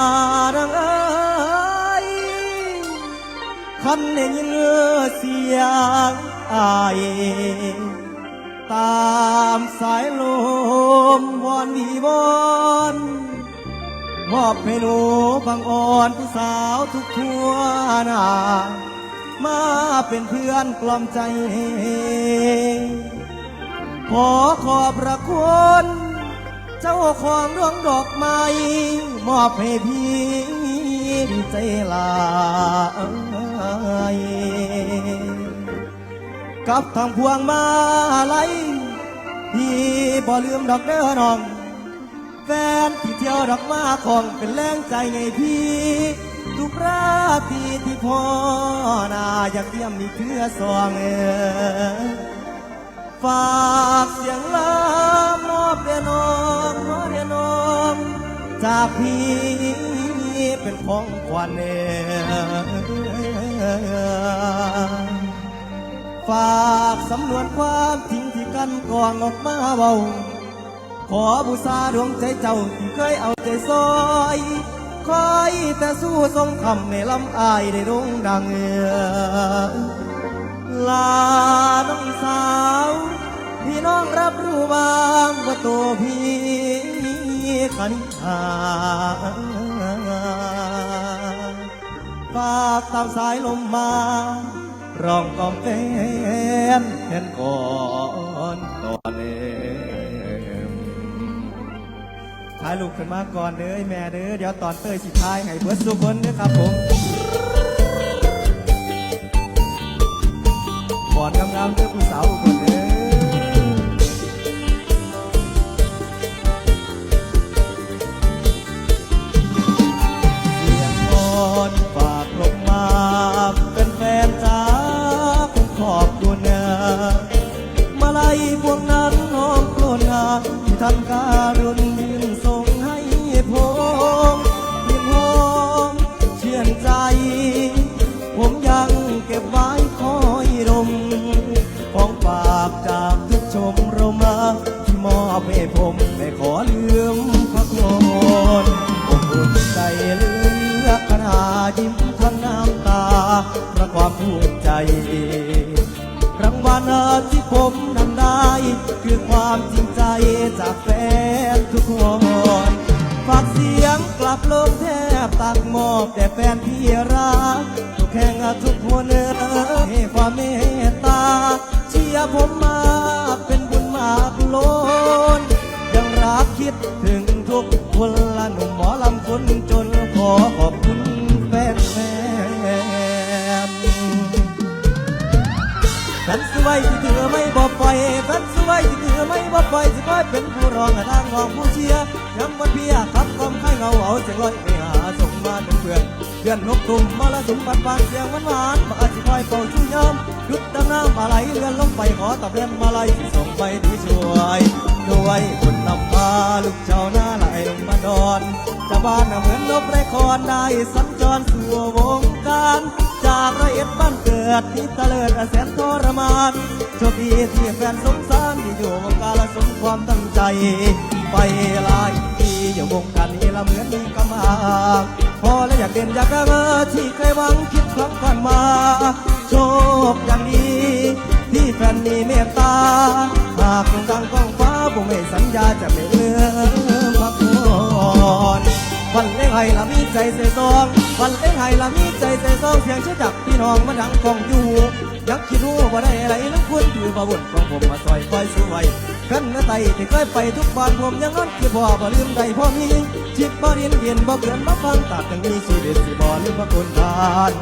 อาดังเอ้ยคันได้ยินเสียงอายตามสายลมวอนวีวอนมอบให้หนูบางอ่อนผู้สาวทุกทั่วหน้ามาเป็นเพื่อนกล่อมใจ ขอขอบพระคุณ เจ้าของดวงดอกไม้มอบให้พี่ใจลายกับทางพวงมาลัยพี่บ่ลืมดอกเด้อน้อง แฟนที่เที่ยวดอกมาของเป็นแรงใจไงพี่ ทุกราตรีที่พ่อนาอยากเยี่ยมนี่คือสองเออฝากเสียงลามอบเดน้องมอบเดน้อง จากพี่เป็นของขวัญเอฝากสำนวนความจริงที่กันกองออกมาเบาขอบูชาดวงใจเจ้าที่เคยเอาใจซอยคอยแต่สู้ทรงคำในลำอายได้โด่งดังเอลาน้องสาว พี่น้องรับรู้บ้างว่าตัวพี่ ขันหาฝากตามสายลมมาร้องกอมแฟนแทนก่อนตอนเองถ่ายลูกขึ้นมาก่อนเด้อแม่เด้อเดี๋ยวตอนเตยสิท้ายให้เบิร์ดสุคนเด้อครับผมบอดงามๆเด้อผู้สาวคนเด้อ ที่ท่านการุณยืนส่งให้ผมยืนหอมเชื่อนใจ ผมยังเก็บไว้คอยดมของฝากจากทุกชมรมมาที่มอบให้ผมไม่ขอลืมพระคุณผมอุ่นใจเลือขนายิ้มทั้งน้ำตาเพราะความภูมิใจรางวัลที่ผม คือความจริงใจจากแฟนทุกคนฝากเสียงกลับลงแทบตักมอบแต่แฟนที่รักทุกแห่งทุกคนเอ่ยให้ความเมตตาเชียร์ผมมาเป็นบุญมากล้นยังรักคิดถึงทุกคนละหนุ่มหมอลำคนจนขอขอ ฟนสวยที่เธอไม่บอกไปแฟนสวยที่เธอไม่บอกไปสิคอยเป็นผู้รองทางงองผู้เชียร์ย้ำวันเพียขับความไข่เงาเอาเสียงลอยไปหาส่งมาเป็นเพื่อนเพื่อนนกกลุ่มมาละสุมปันปานเสียงหวานหวานมาอาจสิคอยเป่าชูยอมยุดดังน้ำมาไหลเลื่อนลงไปขอตอบแทนมาไหลส่งไปดีช่วยด้วยคนนำพาลูกเจ้าหน้าไหลลงมาดอนจะบ้านน่ะเหมือนนกไรคอนได้สัญจรสู่วงการ จากร้อยเอ็ดบ้านเกิดที่ตะเลิดแสนทรมานโชคดีที่แฟนสงสารที่อยู่วงการละสมความตั้งใจ ไปหลายปีอยู่วงการนี้ละเหมือนมีกำลังพอและอยากเด่นอยากดังที่เคยหวังคิดครั้งก่อนมา โชคอย่างดีที่แฟนมีเมตตา หากคงดังก้องฟ้าผมไม่สัญญาจะไม่เลือน ให้ละมีใจเสียซองวันเล่นไห้ละมีใจเสียซองเสียงเชื่อจักพี่น้องมาดังกองอยู่ยักคิดรู้ว่าได้อะไรนั้นควรถือประบุญของผมมาซอยคอยสู้ไว้กันเนื้อไตที่เคยไปทุกบ้านผมยังนอนคือพ่อบ่ลืมใดพ่อมีจิตบ่เรียนเรียนบ่เกินบ่ฟังตัดยังมีชีวิตสิบ่ลืมพระคุณทาน